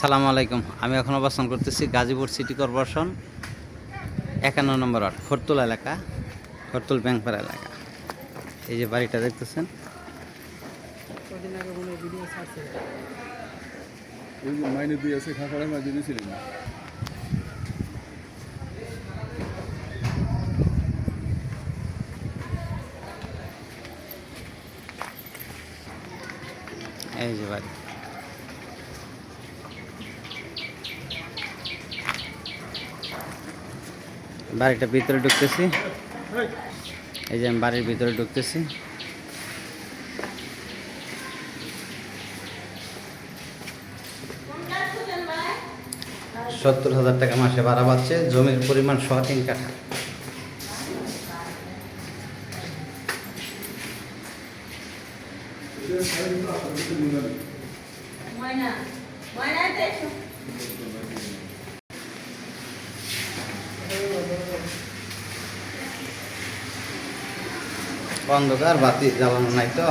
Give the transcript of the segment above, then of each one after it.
সালাম আলাইকুম। আমি এখন অবস্থান করতেছি গাজীপুর সিটি কর্পোরেশন একান্ন নম্বর ওয়ার্ড খরতুল এলাকা খরতুল ব্যাংপাড়া এলাকা। এই যে বাড়িটা দেখতেছেন। এই যে কোনো ভিডিও ছাড়ছে ওই যে মাইনে দিয়ে আছে খাফাড়ে মাঝে দিয়েছিলেন না এই যে বাড়ি বাড়িটা ভিতরে ঢুকতেছি। এই যে আমি বাড়ির ভিতরে ঢুকতেছি। সত্তর হাজার টাকা মাসে ভাড়া পাচ্ছে জমির পরিমাণ ছ তিন কাঠা। ময়না ময়নাতে অন্ধকার, বাতি জ্বালানো নাই তো।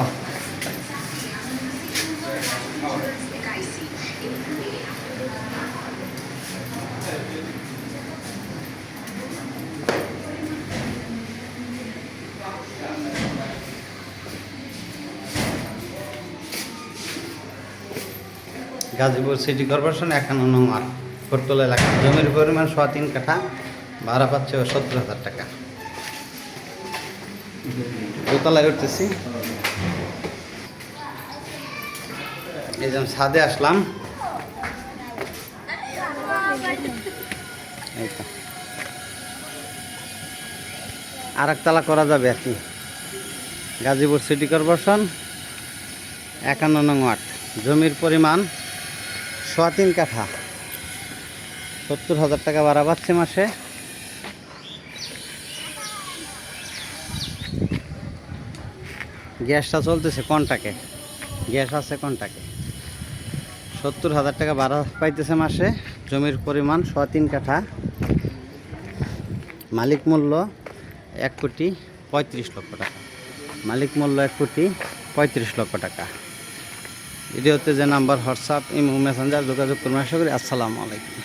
গাজীপুর সিটি কর্পোরেশন একান্ন নম্বর। ফোরতলা এলাকা। জমির পরিমাণ সোয়া তিন কাঠা, ভাড়া পাচ্ছে সত্তর হাজার টাকা। দোতলায় উঠতেছি। এই যে ছাদে আসলাম। আর একতলা করা যাবে আর কি। গাজীপুর সিটি কর্পোরেশন, একান্ন নং ওয়ার্ড। জমির পরিমাণ সোয়া তিন কাঠা। সত্তর হাজার টাকা বাড়া পাচ্ছে মাসে। গ্যাসটা চলতেছে কন্টাকে? গ্যাস আছে কন্টাকে? সত্তর হাজার টাকা ভাড়া পাইতেছে মাসে। জমির পরিমাণ ছ তিন কাঠা। মালিক মূল্য এক কোটি পঁয়ত্রিশ লক্ষ টাকা। মালিক মূল্য এক কোটি পঁয়ত্রিশ লক্ষ টাকা। এটি ভিডিওতে যে নাম্বার, হোয়াটসঅ্যাপ, ইমো, মেসেঞ্জার যোগাযোগ করুন। আশা করি আসসালামু আলাইকুম।